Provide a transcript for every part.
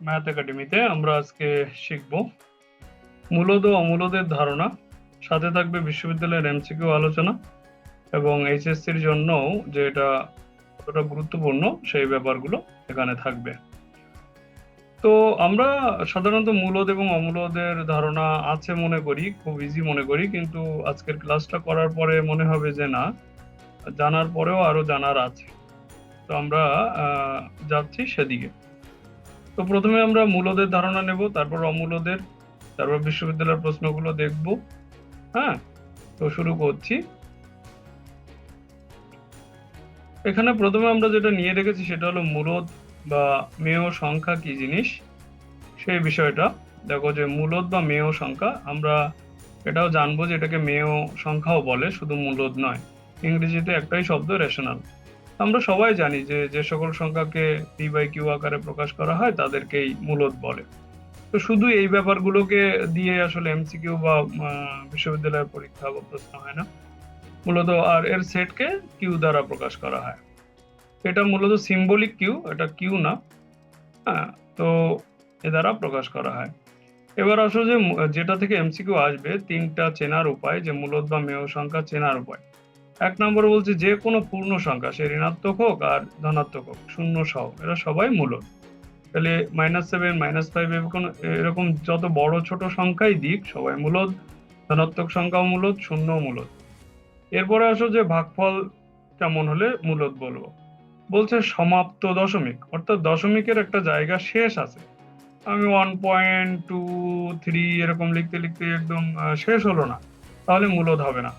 Math একাডেমিতে আমরা আজকে শিখব মূলদ ও অমূলদের ধারণা। সাথে থাকবে বিশ্ববিদ্যালয়ের এমসিকিউ আলোচনা এবং এইচএসসির জন্যও যে এটা কতটা গুরুত্বপূর্ণ সেই ব্যাপারগুলো এখানে থাকবে। তো আমরা সাধারণত মূলদ এবং অমূলদের ধারণা আছে মনে করি, খুব ইজি মনে করি, কিন্তু আজকের ক্লাসটা করার পরে মনে হবে যে না, জানার পরেও আরও জানার আছে। তো আমরা যাচ্ছি সেদিকে। তো প্রথমে আমরা মূলদের ধারণা নেব, তারপর অমূলদের, তারপর বিশ্ববিদ্যালয়ের প্রশ্নগুলো দেখব। হ্যাঁ? তো শুরু করছি। এখানে প্রথমে আমরা যেটা নিয়ে রেখেছি সেটা হলো মূলদ বা মেয় সংখ্যা কি জিনিস? সেই বিষয়টা। দেখো যে মূলদ বা মেয় সংখ্যা, আমরা এটাও জানব যে এটাকে মেয় সংখ্যাও বলে, শুধু মূলদ নয়। ইংরেজিতে একটাই শব্দ রেশনাল। আমরা সবাই জানি যে যে সকল সংখ্যাকে পি বাই কিউ আকারে প্রকাশ করা হয়, তাদেরকেই মূলত বলে। তো শুধু এই ব্যাপারগুলোকে দিয়ে আসলে এমসিকিউ বা বিশ্ববিদ্যালয়ের পরীক্ষা বা প্রশ্ন হয় না। মূলত আর এর সেটকে কিউ দ্বারা প্রকাশ করা হয়। এটা মূলত সিম্বলিক কিউ এটা কিউ না। হ্যাঁ তো এ দ্বারা প্রকাশ করা হয়। এবার আসলে যে, যেটা থেকে এমসিকিউ আসবে, তিনটা চেনার উপায়, যে মূলত বা মেয় সংখ্যা চেনার উপায়। এক নম্বর বলছে যে কোনো পূর্ণ সংখ্যা, সে ঋণাত্মক হোক আর ধনাত্মক হোক, শূন্য সহ, এরা সবাই মূলদ তাহলে মাইনাস সেভেন মাইনাস ফাইভ এরকম এরকম যত বড় ছোট সংখ্যাই দিক, সবাই মূলদ ধনাত্মক সংখ্যাও মূলদ শূন্য মূলদ এরপরে আসো যে ভাগফল কেমন হলে মূলদ বলব। বলছে সমাপ্ত দশমিক, অর্থাৎ দশমিকের একটা জায়গা শেষ আছে। আমি ওয়ান পয়েন্ট টু থ্রি এরকম লিখতে লিখতে একদম শেষ হলো না। তাহলে মূলদ হবে না।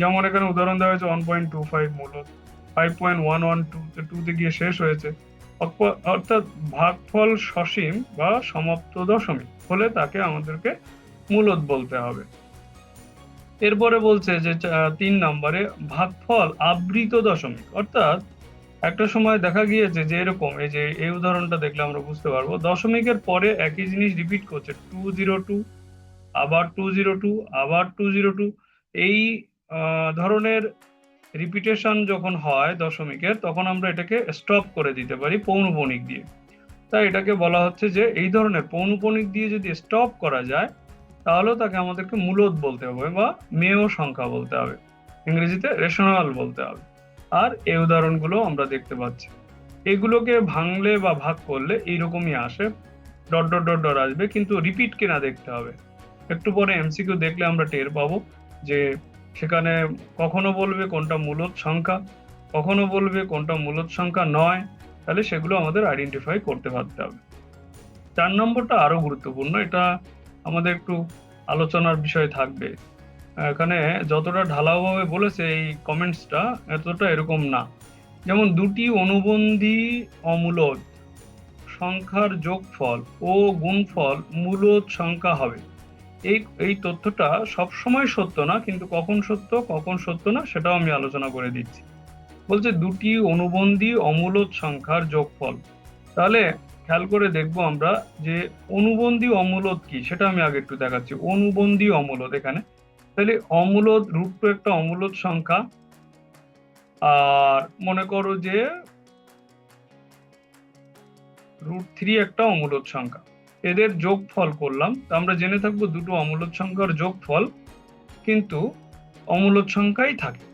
যেমন এখানে উদাহরণ দেওয়া হয়েছে one point two five মূলদ five point one one two টুতে গিয়ে শেষ হয়েছে অর্থাৎ ভাগফল সসীম বা সমাপ্ত দশমিক হলে তাকে আমাদেরকে মূলত বলতে হবে। এরপরে বলছে যে তিন নম্বরে ভাগফল আবৃত দশমিক, অর্থাৎ একটা সময় দেখা গিয়েছে যে এরকম, এই যে এই উদাহরণটা দেখলে আমরা বুঝতে পারব, দশমিকের পরে একই জিনিস রিপিট করছে টু জিরো টু আবার টু জিরো টু আবার টু জিরো টু এই ধরনের রিপিটেশন যখন হয় দশমিকের, তখন আমরা এটাকে স্টপ করে দিতে পারি পৌনপণিক দিয়ে। তাই এটাকে বলা হচ্ছে যে এই ধরনের পৌনপণিক দিয়ে যদি স্টপ করা যায়, তাহলেও তাকে আমাদেরকে মূলত বলতে হবে বা মেয় সংখ্যা বলতে হবে। ইংরেজিতে রেশনাল বলতে হবে। আর এই উদাহরণগুলো আমরা দেখতে পাচ্ছি। এগুলোকে ভাঙলে বা ভাগ করলে এইরকমই আসে। ডট ডট ডট ডট আসবে, কিন্তু রিপিট কিনা দেখতে হবে। একটু পরে এমসিকিউ দেখলে আমরা টের পাবো যে সেখানে কখনো বলবে কোনটা মূলদ সংখ্যা, কখনো বলবে কোনটা মূলদ সংখ্যা নয়, তাহলে সেগুলো আমাদের আইডেন্টিফাই করতে পারতে হবে। চার নম্বরটা আরও গুরুত্বপূর্ণ, এটা আমাদের একটু আলোচনার বিষয় থাকবে। এখানে যতটা ঢালাওভাবে বলেছে এই কমেন্টসটা এতটা এরকম না। যেমন দুটি অনুবন্ধী অমূলদ, সংখ্যার যোগফল ও গুণফল মূলদ সংখ্যা হবে। এই এই তথ্যটা সবসময় সত্য না, কিন্তু কখন সত্য কখন সত্য না, সেটাও আমি আলোচনা করে দিচ্ছি। বলছে, দুটি অনুবন্ধী অমূলদ সংখ্যার যোগফল। তাহলে খেয়াল করে দেখব আমরা যে অনুবন্ধী অমূলদ কি, সেটা আমি আগে একটু দেখাচ্ছি। অনুবন্ধী অমূলদ এখানে। তাহলে অমূলদ রুট টু একটা অমূলদ সংখ্যা। আর মনে করো যে রুট থ্রি একটা অমূলদ সংখ্যা। এদের যোগফল করলাম। তো আমরা জেনে থাকব দুটো অমূলদ সংখ্যার যোগফল, কিন্তু অমূলদ সংখ্যাই থাকে।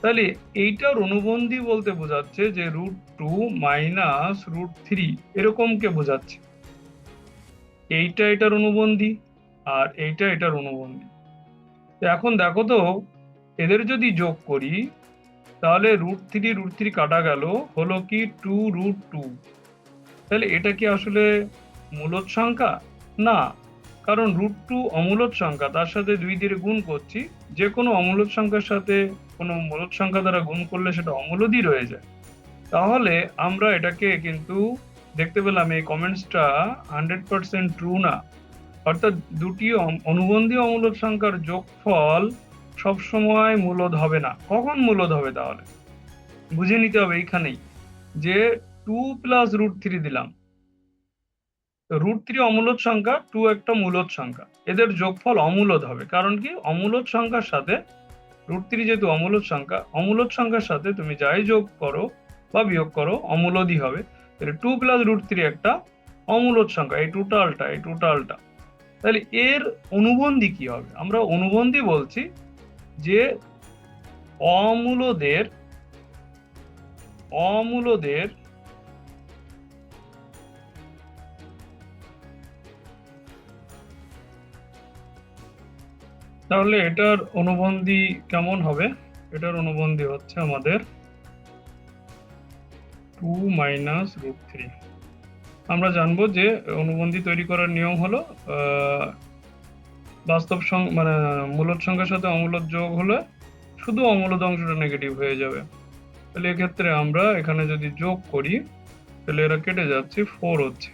তাহলে এইটার অনুবন্ধী বলতে বোঝাচ্ছে যে root two minus root three এরকমকে বোঝাচ্ছে। এইটা এটার অনুবন্ধী আর এইটা এটার অনুবন্ধী। এখন দেখো তো, এদের যদি যোগ করি, তাহলে রুট থ্রি রুট থ্রি কাটা গেল, হলো কি টু রুট টু তাহলে এটা কি আসলে মূলদ সংখ্যা? না, কারণ রুট টু অমূলদ সংখ্যা, তার সাথে দুই দিয়ে গুণ করছি। যে কোনো অমূলদ সংখ্যার সাথে কোনো মূলদ সংখ্যা দ্বারা গুণ করলে সেটা অমূলদই রয়ে যায়। তাহলে আমরা এটাকে কিন্তু দেখতে পেলাম এই কমেন্টসটা হান্ড্রেড পার্সেন্ট ট্রু না। অর্থাৎ দুটি অনুবন্ধী অমূলদ সংখ্যার যোগফল সবসময় মূলদ হবে না। কখন মূলদ হবে তাহলে? বুঝে নিতে হবে এইখানেই যে টু প্লাস রুট থ্রি দিলাম। রুট থ্রি অমূলদ সংখ্যা টু একটা মূলদ সংখ্যা। এদের যোগফল অমূলদ হবে। কারণ কি? অমূলদ সংখ্যার সাথে রুট থ্রি যেহেতু অমূলদ সংখ্যা, অমূলদ সংখ্যার সাথে তুমি যাই যোগ করো বা বিয়োগ করো, অমূলদই হবে। তাহলে টু প্লাস রুট থ্রি একটা অমূলদ সংখ্যা, এই টোটালটা এই টোটালটা তাহলে এর অনুবন্ধী কি হবে? আমরা অনুবন্ধী বলছি যে অমূলদের অমূলদের তাহলে এটার অনুবন্ধী কেমন হবে? এটার অনুবন্ধী হচ্ছে আমাদের টু মাইনাস রুট থ্রি আমরা জানব যে অনুবন্ধী তৈরি করার নিয়ম হলো বাস্তব মানে মূলদ সংখ্যার সাথে অমূলদ যোগ হলে শুধু অমূলদ অংশটা নেগেটিভ হয়ে যাবে। তাহলে এক্ষেত্রে আমরা এখানে যদি যোগ করি, তাহলে এরা কেটে যাচ্ছে ফোর হচ্ছে।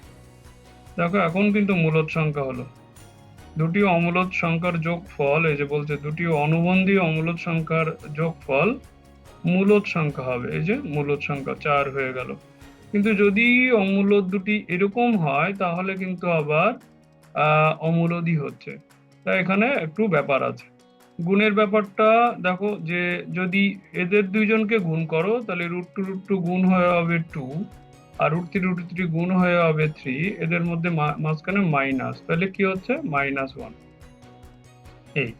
দেখো, এখন কিন্তু মূলদ সংখ্যা হলো। দুটি অমূলদ সংখ্যার যোগফল, এই যে বলছে দুটি অনুবন্ধী অমূলদ সংখ্যার যোগফল মূলদ সংখ্যা হবে, এই যে মূলদ সংখ্যা চার হয়ে গেল। কিন্তু যদি অমূলদ দুটি এরকম হয়, তাহলে কিন্তু আবার অমূলদই হচ্ছে। তাই এখানে একটু ব্যাপার আছে। গুণের ব্যাপারটা দেখো, যে যদি এদের দুইজনকে গুণ করো, তাহলে রুট টু রুট টু গুণ হয়ে হবে টু আর রুট থ্রি রুট থ্রি গুণ হয়ে হবে থ্রি এদের মধ্যে মাঝখানে মাইনাস তাহলে কি হচ্ছে? মাইনাস ওয়ান এই।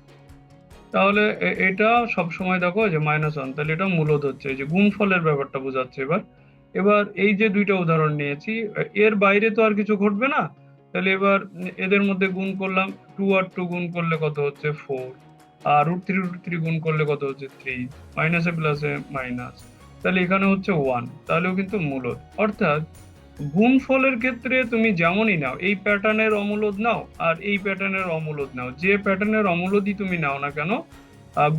তাহলে এটা সব সময় দেখো যে মাইনাস ওয়ান তাহলে এটা মূলত হচ্ছে যে গুণফলের ব্যাপারটা বোঝাচ্ছে এবার। এবার এই যে দুইটা উদাহরণ নিয়েছি এর বাইরে তো আর কিছু ঘটবে না? তাহলে এবার এদের মধ্যে গুণ করলাম টু আর টু গুণ করলে কত হচ্ছে ফোর আর রুট থ্রি রুট থ্রি গুণ করলে কত হচ্ছে থ্রি মাইনাসে প্লাসে মাইনাস তাহলে এখানে হচ্ছে ওয়ান তাহলেও কিন্তু মূলদ। অর্থাৎ গুণফলের ক্ষেত্রে তুমি যেমনই নাও, এই প্যাটার্নের অমূলদ নাও আর এই প্যাটার্নের অমূলদ নাও। যে প্যাটার্নের অমূলদই তুমি নাও না কেন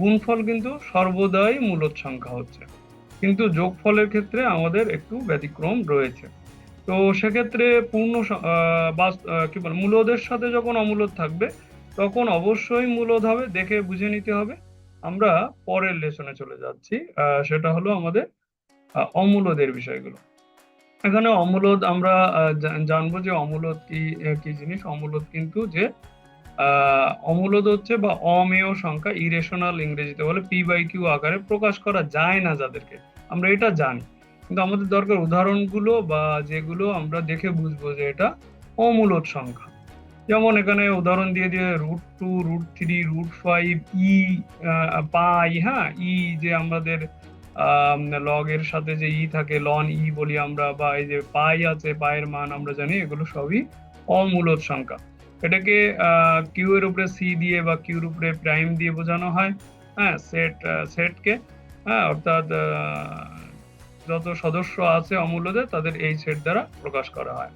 গুণফল কিন্তু সর্বদাই মূলদ সংখ্যা হচ্ছে। কিন্তু যোগফলের ক্ষেত্রে আমাদের একটু ব্যতিক্রম রয়েছে। তো সেক্ষেত্রে পূর্ণ কি বলে, মূলদের সাথে যখন অমূলদ থাকবে, তখন অবশ্যই মূলদ হবে, দেখে বুঝে নিতে হবে। আমরা পরের লেসনে চলে যাচ্ছি। সেটা হলো আমাদের অমূলদের বিষয়গুলো। এখানে অমূলদ আমরা জানব যে অমূলদ কি কি জিনিস? অমূলদ কিন্তু যে অমূলদ হচ্ছে বা অমেয় সংখ্যা ইরেশনাল ইংরেজিতে বলে পি বাই কিউ আকারে প্রকাশ করা যায় না যাদেরকে। আমরা এটা জানি। কিন্তু আমাদের দরকার উদাহরণগুলো বা যেগুলো আমরা দেখে বুঝব যে এটা অমূলদ সংখ্যা। যেমন এখানে উদাহরণ দিয়ে দিয়ে root two root three root five e pi হ্যাঁ? ই যে আমাদের লগের সাথে যে ই থাকে লন ই বলি আমরা, বা এই যে পাই আছে পায়ের মান আমরা জানি, এগুলো সবই অমূলদ সংখ্যা। এটাকে কিউ এর উপরে সি দিয়ে বা কিউর উপরে প্রাইম দিয়ে বোঝানো হয়। হ্যাঁ সেট সেটকে হ্যাঁ অর্থাৎ যত সদস্য আছে অমূল্যদের, তাদের এই সেট দ্বারা প্রকাশ করা হয়।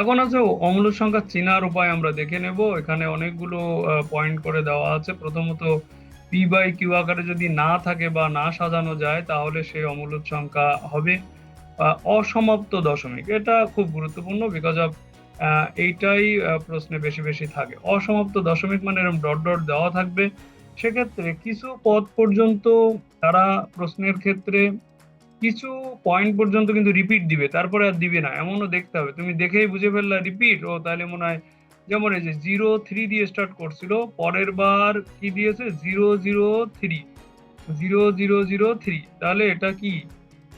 এখন আছে অমূল্য সংখ্যা চেনার উপায় আমরা দেখে নেব। এখানে অনেকগুলো পয়েন্ট করে দেওয়া আছে। প্রথমত পি বাই কিউ আকারে যদি না থাকে বা না সাজানো যায়, তাহলে সেই অমূল্য সংখ্যা হবে অসমাপ্ত দশমিক। এটা খুব গুরুত্বপূর্ণ বিকজ অফ এইটাই প্রশ্নে বেশি বেশি থাকে। অসমাপ্ত দশমিক মানে এরকম ডট ডট দেওয়া থাকবে। সেক্ষেত্রে কিছু পদ পর্যন্ত তারা প্রশ্নের ক্ষেত্রে কিছু পয়েন্ট পর্যন্ত কিন্তু রিপিট দিবে। তারপরে আর দিবে না। এমনও দেখতে হবে। তুমি দেখেই বুঝে ফেললা রিপিট ও, তাহলে মনে হয় যেমন এই যে জিরো থ্রি দিয়ে স্টার্ট করছিল, পরের বার কি দিয়েছে? Zero zero three zero zero zero three তাহলে এটা কি?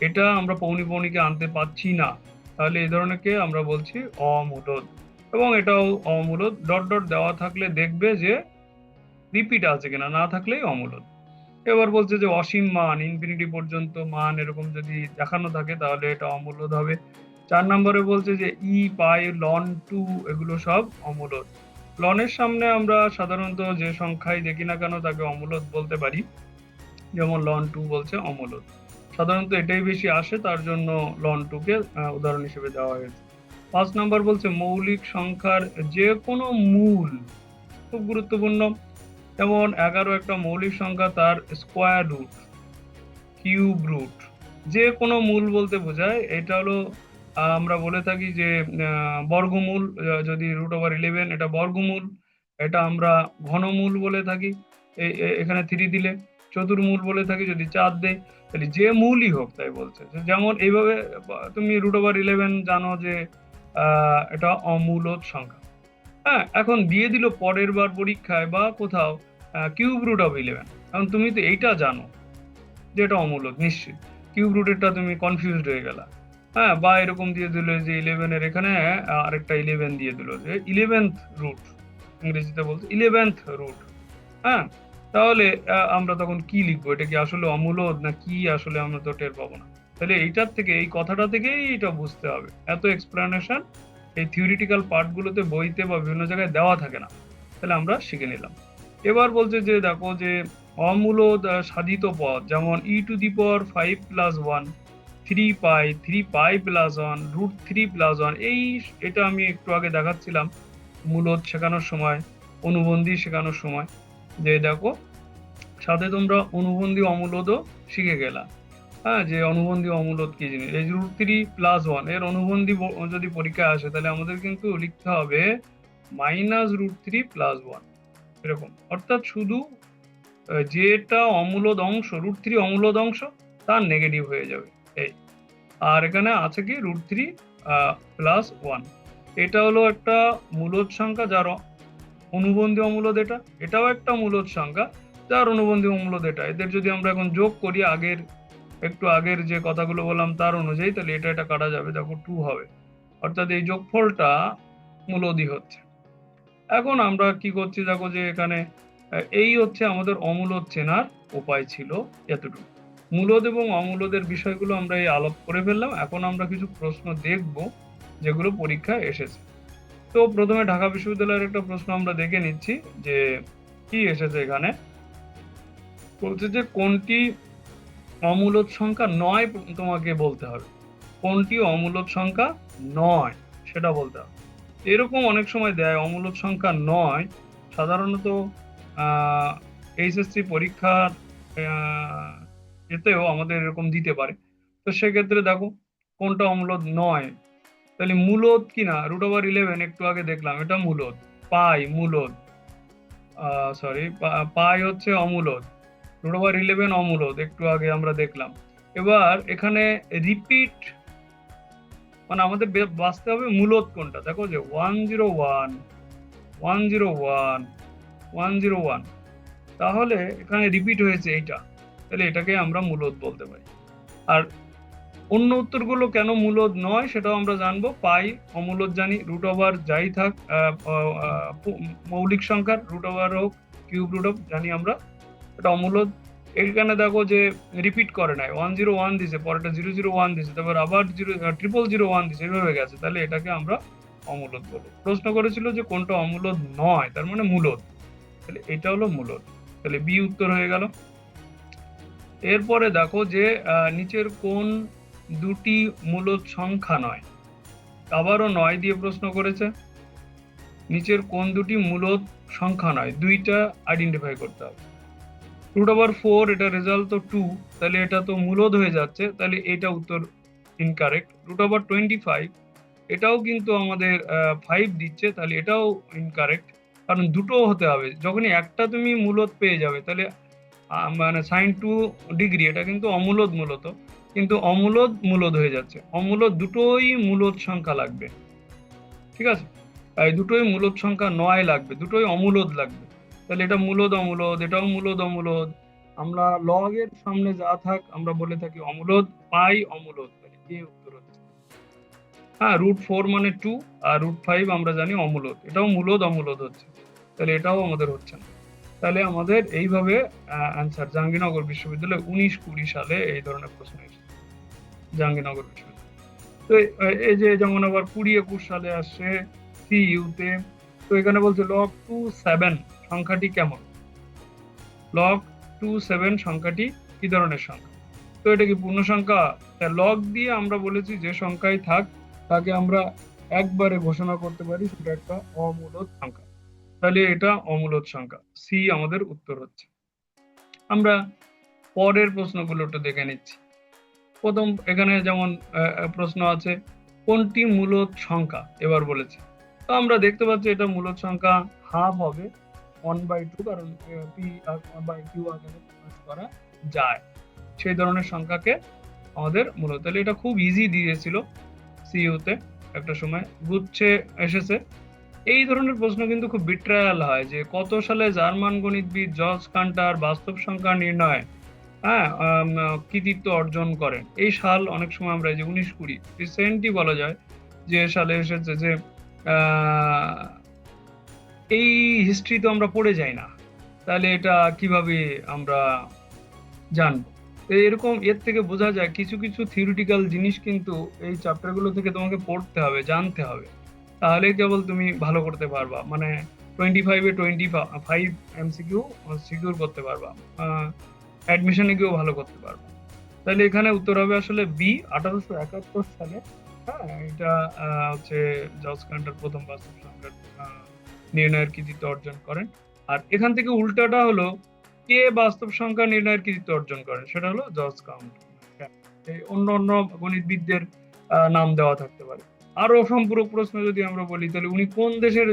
এটা আমরা পৌনি পৌনিকে আনতে পাচ্ছি না। তাহলে এই ধরনেরকে আমরা বলছি অমূলদ। এবং এটাও অমূলদ। ডট ডট দেওয়া থাকলে দেখবে যে রিপিট আছে কিনা, না থাকলেই অমূলদ। এবার বলছে যে অসীম মান ইনফিনিটি পর্যন্ত মান এরকম যদি দেখানো থাকে, তাহলে এটা অমূলদ হবে। চার নম্বরে বলছে যে ই পাই লন টু এগুলো সব অমূলত লনের সামনে আমরা সাধারণত যে সংখ্যাই দেখি না কেন তাকে অমূলত বলতে পারি। যেমন লন টু বলছে অমূলদ। সাধারণত এটাই বেশি আসে, তার জন্য লন টুকে উদাহরণ হিসেবে দেওয়া হয়েছে। পাঁচ নম্বর বলছে মৌলিক সংখ্যার যে কোনো মূল, খুব গুরুত্বপূর্ণ। যেমন এগারো একটা মৌলিক সংখ্যা তার স্কোয়ার রুট কিউব রুট যে কোনো মূল বলতে বোঝায়, এটা হলো আমরা বলে থাকি যে বর্গমূল যদি রুট ওভার ইলেভেন এটা বর্গমূল, এটা আমরা ঘনমূল বলে থাকি। এখানে থ্রি দিলে চতুর্মূল বলে থাকি, যদি চার দেয় তাহলে যে মূলই হোক তাই বলছে। যেমন এইভাবে তুমি রুট ওভার ইলেভেন জানো যে এটা অমূলদ সংখ্যা। হ্যাঁ এখন দিয়ে দিল পরের বার পরীক্ষায় বা কোথাও কিউব রুট অফ ইলেভেন এখন তুমি তো এইটা জানো যে এটা অমূলদ, নিশ্চিত। কিউব রুটেরটা তুমি কনফিউজড হয়ে গেলা। হ্যাঁ বা এরকম দিয়ে দিল যে ইলেভেনের এখানে আরেকটা ইলেভেন দিয়ে দিল যে ইলেভেন্থ রুট ইংরেজিতে বলতে ইলেভেন্থ রুট হ্যাঁ? তাহলে আমরা তখন কি লিখব? এটা কি আসলে অমূলদ না কি আসলে আমরা তো টের পাবো না? তাহলে এইটার থেকে, এই কথাটা থেকেই এটা বুঝতে হবে। এত এক্সপ্লেনেশন এই থিওরিটিক্যাল পার্টগুলোতে বইতে বা বিভিন্ন জায়গায় দেওয়া থাকে না। তাহলে আমরা শিখে নিলাম। এবার বলছে যে, দেখো যে অমূলদ সাধিত পদ, যেমন e to the power five plus one three pi three pi plus one root three plus one এই এটা আমি একটু আগে দেখাচ্ছিলাম মূলত শেখানোর সময়, অনুবন্ধী শেখানোর সময়, যে দেখো, সাথে তোমরা অনুবন্ধী অমূলদও শিখে গেলা। হ্যাঁ যে অনুবন্ধী অমূলত কি জিনিস? এই রুট থ্রি প্লাস ওয়ানের অনুবন্ধী যদি পরীক্ষায় আসে, তাহলে আমাদের কিন্তু লিখতে হবে minus root three plus one এরকম। অর্থাৎ শুধু যেটা অমূলদ অংশ রুট থ্রি অমূলদ অংশ, তার নেগেটিভ হয়ে যাবে। এই আর এখানে আছে কি রুট থ্রি প্লাস ওয়ান এটা হলো একটা মূলদ সংখ্যা, যার অনুবন্ধী অমূলদ এটা। এটাও একটা মূলদ সংখ্যা, যার অনুবন্ধী অমূলদ এটা। এদের যদি আমরা এখন যোগ করি আগের, একটু আগের যে কথাগুলো বললাম তার অনুযায়ী, তাহলে এটা এটা কাটা যাবে। দেখো টু হবে। অর্থাৎ এই যোগফলটা মূলদই হচ্ছে। এখন আমরা কি করছি? দেখো যে এখানে, এই হচ্ছে আমাদের অমূলদ চেনার উপায় ছিল এতটুকু। মূলদ এবং অমূলদের বিষয়গুলো আমরা এই আলাপ করে ফেললাম। এখন আমরা কিছু প্রশ্ন দেখব, যেগুলো পরীক্ষায় এসেছে। তো প্রথমে ঢাকা বিশ্ববিদ্যালয়ের একটা প্রশ্ন আমরা দেখে নিচ্ছি, যে কি এসেছে এখানে? বলছে যে, কোনটি অমূলদ সংখ্যা নয় তোমাকে বলতে হবে। কোনটি অমূলদ সংখ্যা নয়, সেটা বলতে হবে। এরকম অনেক সময় দেয়, অমূলদ সংখ্যা নয়। সাধারণত এইচএসসি পরীক্ষার এতেও আমাদের এরকম দিতে পারে। তো সেক্ষেত্রে দেখো, কোনটা অমূলদ নয়। তাহলে মূলত কি না? রুট ওভার ইলেভেন একটু আগে দেখলাম, এটা মূলত পাই মূলত সরি পাই হচ্ছে অমূলত রুট ওভার ইলেভেন অমূলত একটু আগে আমরা দেখলাম। এবার এখানে রিপিট মানে আমাদের বাঁচতে হবে মূলত কোনটা? দেখো যে one zero one one zero one one zero one তাহলে এখানে রিপিট হয়েছে এইটা। তাহলে এটাকে আমরা মূলদ বলতে পারি। আর অন্য উত্তরগুলো কেন মূলদ নয় সেটাও আমরা জানব। পাই, অমূলদ জানি রুট ওভার যাই থাক মৌলিক সংখ্যার রুট ওভার হোক কিউব রুট হোক জানি আমরা। এটা অমূলদ। এখানে দেখো যে রিপিট করে নাই। ওয়ান জিরো ওয়ান দিছে, পরেরটা জিরো জিরো ওয়ান দিছে, তারপর আবার জিরো ট্রিপল জিরো ওয়ান দিছে, এভাবে গেছে। তাহলে এটাকে আমরা অমূলদ বলব প্রশ্ন করেছিল যে কোনটা অমূলদ নয়, তার মানে মূলদ। তাহলে এটা হলো মূলদ। তাহলে বি উত্তর হয়ে গেল। এরপরে দেখো যে নিচের কোন দুটি মূলদ সংখ্যা নয়। আবারও নয় দিয়ে প্রশ্ন করেছে। নিচের কোন দুটি মূলদ সংখ্যা নয়? দুইটা আইডেন্টিফাই করতে হবে। রুট ওভার ফোর এটা রেজাল্ট তো টু তাহলে এটা তো মূলদ হয়ে যাচ্ছে, তাহলে এটা উত্তর incorrect root over twenty five এটাও কিন্তু আমাদের ফাইভ দিচ্ছে, তাহলে এটাও ইনকারেক্ট কারণ দুটো হতে হবে। যখনই একটা তুমি মূলদ পেয়ে যাবে, তাহলে মানে সাইন টু ডিগ্রি এটা কিন্তু অমূলদ মূলত, কিন্তু অমূলদ মূলদ হয়ে যাচ্ছে। অমূলদ দুটোই মূলদ সংখ্যা লাগবে। ঠিক আছে? এই দুটোই মূলদ সংখ্যা নয় লাগবে, দুটোই অমূলদ লাগবে। তাহলে এটা মূলদ অমূলদ, এটাও মূলদ অমূলদ। আমরা লগের সামনে যা থাক, আমরা বলে থাকি অমূলদ, পাই অমূলদ। তাহলে উত্তর হচ্ছে? হ্যাঁ রুট ফোর মানে টু আর রুট ফাইভ আমরা জানি অমূলদ। এটাও মূলদ অমূলদ হচ্ছে। তাহলে এটাও আমাদের হচ্ছে না। তাহলে আমাদের এইভাবে অ্যান্সার জাহাঙ্গীরনগর বিশ্ববিদ্যালয় উনিশ কুড়ি সালে এই ধরনের প্রশ্ন এসেছে। জাহাঙ্গীরনগর বিশ্ববিদ্যালয়। তো এই- যে যেমন আবার কুড়ি একুশ সালে আসছে সি ইউতে তো এখানে বলছে লগ টু সেভেন সংখ্যাটি কেমন? লগ টু সেভেন সংখ্যাটি কি ধরনের সংখ্যা? তো এটা কি পূর্ণ সংখ্যা? লগ দিয়ে আমরা বলেছি যে সংখ্যায় থাক, তাকে আমরা একবারে ঘোষণা করতে পারি, সেটা একটা অমূলদ সংখ্যা। তাহলে এটা অমূলদ সংখ্যা। সি আমাদের উত্তর হচ্ছে। আমরা পরের প্রশ্নগুলো একটু দেখে নিচ্ছি। প্রথম, এখানে যেমন প্রশ্ন আছে, কোনটি মূলদ সংখ্যা? এবার বলেছে। তো আমরা দেখতে পাচ্ছি এটা মূলদ সংখ্যা হাফ হবে ওয়ান বাই টু কারণ পি বাই কিউ আকারে করা যায়। সেই ধরনের সংখ্যাকে আমাদের মূলত এটা খুব ইজি দিয়েছিল সিইউতে একটা সময় গুচ্ছে, এসেছে। এই ধরনের প্রশ্ন কিন্তু খুব বিট্রায়াল হয় যে কত সালে জার্মান গণিতবিদ জর্জ কান্টার বাস্তব সংখ্যা নির্ণয় হ্যাঁ কৃতিত্ব অর্জন করেন। এই সাল অনেক সময় আমরা যে উনিশ কুড়ি রিসেন্টই বলা যায় যে সালে এসেছে যে এই হিস্ট্রি তো আমরা পড়ে যাই না। তাহলে এটা কীভাবে আমরা জানব? এরকম এর থেকে বোঝা যায় কিছু কিছু থিওরিটিক্যাল জিনিস কিন্তু এই চ্যাপ্টারগুলো থেকে তোমাকে পড়তে হবে, জানতে হবে। তাহলে কেবল তুমি ভালো করতে পারবা। মানে টোয়েন্টি ফাইভে টোয়েন্টি ফাইভ এমসিকিউ সিকিউর করতে পারবা। অ্যাডমিশনে গিয়েও ভালো করতে পারবা। তাহলে এখানে উত্তর হবে আসলে বি আঠারোশো একাত্তর সালে। হ্যাঁ এটা হচ্ছে জর্জ কান্টার প্রথম বাস্তব সংখ্যার নির্ণয়ের কৃতিত্ব অর্জন করেন। আর এখান থেকে উল্টাটা হলো, কে বাস্তব সংখ্যা নির্ণয়ের কৃতিত্ব অর্জন করেন? সেটা হলো জর্জ কাউন্ট অন্য অন্য গণিতবিদদের নাম দেওয়া থাকতে পারে। আরও সম্পূরক প্রশ্ন যদি আমরা বলি, তাহলে উনি কোন দেশের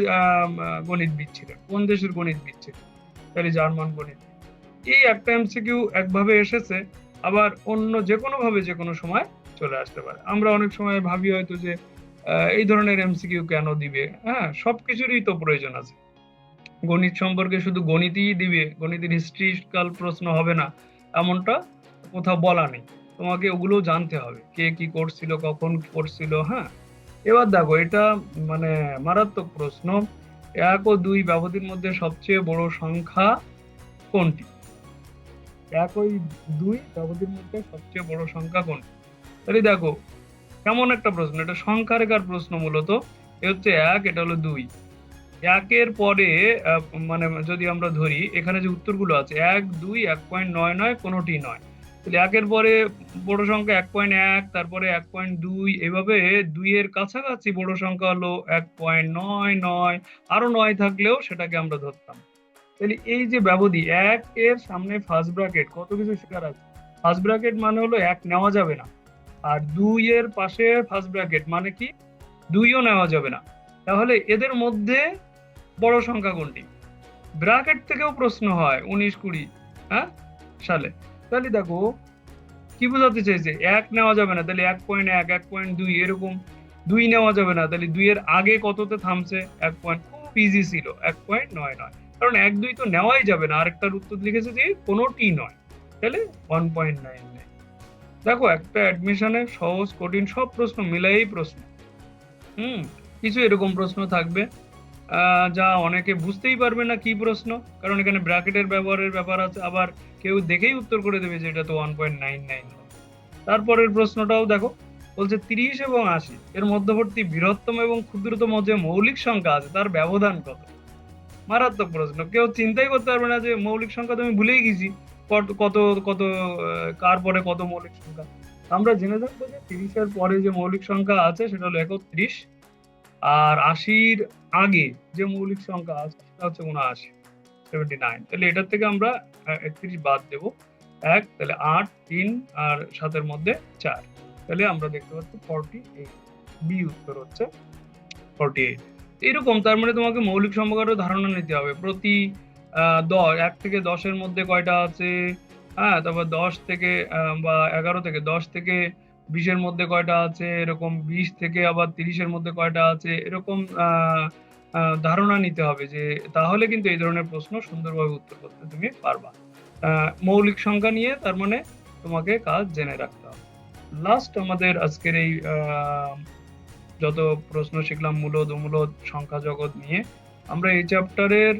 গণিতবিদ ছিলেন? কোন দেশের গণিতবিদ ছিলেন? তাহলে জার্মান গণিত এই একটা এমসিকিউ একভাবে এসেছে, আবার অন্য যে কোনো ভাবে যে কোনো সময় চলে আসতে পারে। আমরা অনেক সময় ভাবি হয়তো যে এই ধরনের এমসিকিউ কেন দিবে? হ্যাঁ সবকিছুরই তো প্রয়োজন আছে। গণিত সম্পর্কে শুধু গণিতই দিবে, গণিতের হিস্ট্রিক্যাল প্রশ্ন হবে না, এমনটা কোথাও বলা নেই। তোমাকে ওগুলো জানতে হবে, কে কি করছিল, কখন করছিল হ্যাঁ। এবার দেখো, এটা মানে মারাত্মক প্রশ্ন। এক ও দুই ব্যবধির মধ্যে সবচেয়ে বড় সংখ্যা কোনটি? এক ওই দুই ব্যবধির মধ্যে সবচেয়ে বড় সংখ্যা কোনটি? তাহলে দেখো, কেমন একটা প্রশ্ন, এটা সংখ্যা রেখার প্রশ্ন মূলত। এ হচ্ছে এক, এটা হলো দুই। একের পরে মানে যদি আমরা ধরি, এখানে যে উত্তরগুলো আছে, এক, দুই, এক পয়েন্ট নয় নয়, কোনোটি নয়। তাহলে একের পরে বড় সংখ্যা এক পয়েন্ট এক, তারপরে এক পয়েন্ট দুই, এভাবে দুইয়ের কাছাকাছি বড় সংখ্যা হলো এক পয়েন্ট নয় নয়, আরও নয় থাকলেও সেটাকে আমরা ধরতাম। তাহলে এই যে ব্যবধি এক এর সামনে ফার্স্ট ব্র্যাকেট কত কিছু শেখার আছে? ফার্স্ট ব্র্যাকেট মানে হলো এক নেওয়া যাবে না। আর দুই এর পাশে ফার্স্ট ব্র্যাকেট মানে কি? দুইও নেওয়া যাবে না। তাহলে এদের মধ্যে বড় সংখ্যা কোনটি? ব্র্যাকেট থেকেও প্রশ্ন হয়, উনিশ কুড়ি হ্যাঁ? সালে। তাহলে দেখো, কি বোঝাতে চাইছে? এক নেওয়া যাবে না, তাহলে এক পয়েন্ট এক এক পয়েন্ট দুই, এরকম দুই নেওয়া যাবে না, তাহলে দুইয়ের আগে কততে থামছে? এক পয়েন্ট খুব ইজি ছিল, এক পয়েন্ট নয় নয়। কারণ এক দুই তো নেওয়াই যাবে না, আরেকটার উত্তর লিখেছে যে কোনোটি নয়, তাহলে ওয়ান পয়েন্ট নাইন নাইন দেখো, একটা অ্যাডমিশনে সহজ, কঠিন, সব প্রশ্ন মিলাই প্রশ্ন। হুম, কিছু এরকম প্রশ্ন থাকবে। যা অনেকে বুঝতেই পারবে না কি প্রশ্ন। কারণ এখানে ব্র্যাকেটের ব্যবহারের ব্যাপার আছে, আবার কেউ দেখেই উত্তর করে দেবে যে এটা তো ওয়ান পয়েন্ট নাইন নাইন তারপরের প্রশ্নটাও দেখো, বলছে তিরিশ এবং আশি, এর মধ্যবর্তী বৃহত্তম এবং ক্ষুদ্রতম যে মৌলিক সংখ্যা আছে, তার ব্যবধান কত? মারাত্মক প্রশ্ন। কেউ চিন্তাই করতে পারবে না যে মৌলিক সংখ্যা তো আমি ভুলেই গেছি, কত কত কার পরে কত মৌলিক সংখ্যা। আমরা জেনে থাকব যে তিরিশের পরে যে মৌলিক সংখ্যা আছে, সেটা হলো একত্রিশ। আর আশির আগে যে মৌলিক সংখ্যা আছে, সেটা হচ্ছে উনআশি সেভেন্টি নাইন তাহলে এটার থেকে আমরা একত্রিশ বাদ দেব। এক, তাহলে আট, তিন আর সাতের মধ্যে চার। তাহলে আমরা দেখতে পাচ্ছি ফর্টি এইট বি উত্তর হচ্ছে ফর্টি এইট এরকম তার মানে তোমাকে মৌলিক সংখ্যারও ধারণা নিতে হবে। প্রতি দশ, এক থেকে দশের মধ্যে কয়টা আছে? হ্যাঁ তারপর দশ থেকে বা এগারো থেকে দশ থেকে বিশের মধ্যে কয়টা আছে, এরকম বিশ থেকে আবার তিরিশের মধ্যে কয়টা আছে, এরকম ধারণা নিতে হবে যে তাহলে কিন্তু এই ধরনের প্রশ্ন সুন্দরভাবে উত্তর করতে তুমি পারবা। মৌলিক সংখ্যা নিয়ে তার মানে তোমাকে কাজ জেনে রাখতে হবে। লাস্ট আমাদের আজকের এই যত প্রশ্ন শিখলাম মূলদ অমূলদ সংখ্যা জগৎ নিয়ে, আমরা এই চ্যাপ্টারের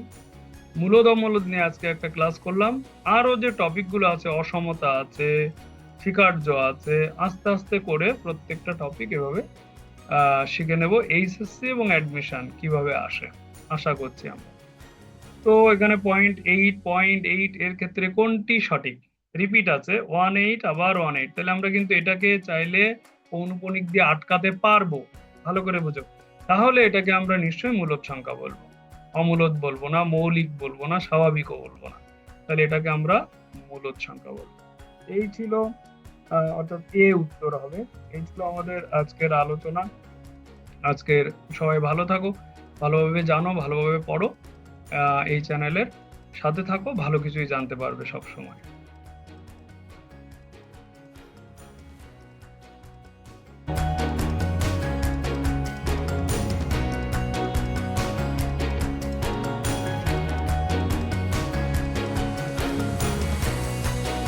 মূলদ অমূলদ নিয়ে আজকে একটা ক্লাস করলাম। আরও যে টপিকগুলো আছে, অসমতা আছে স্বীকার্য আছে। আস্তে আস্তে করে প্রত্যেকটা টপিক এভাবে শিখে নেব। এইচএসসি এবং অ্যাডমিশন কীভাবে আসে, আশা করছি আমরা। তো এখানে পয়েন্ট এইট পয়েন্ট এইট এর ক্ষেত্রে কোনটি সঠিক? রিপিট আছে ওয়ান এইট আবার ওয়ান এইট তাহলে আমরা কিন্তু এটাকে চাইলে পৌনপণিক দিয়ে আটকাতে পারব। ভালো করে বুঝো। তাহলে এটাকে আমরা নিশ্চয়ই মূলদ সংখ্যা বলব। অমূলত বলব না, মৌলিক বলব না, স্বাভাবিকও বলব না। তাহলে এটাকে আমরা মূলদ সংখ্যা বলব। এই ছিল অর্থাৎ এ উত্তর হবে। এই ছিল আমাদের আজকের আলোচনা। আজকের সবাই ভালো থাকো, ভালোভাবে জানো, ভালোভাবে পড়ো এই চ্যানেলের সাথে থাকো, ভালো কিছুই জানতে পারবে সব সময়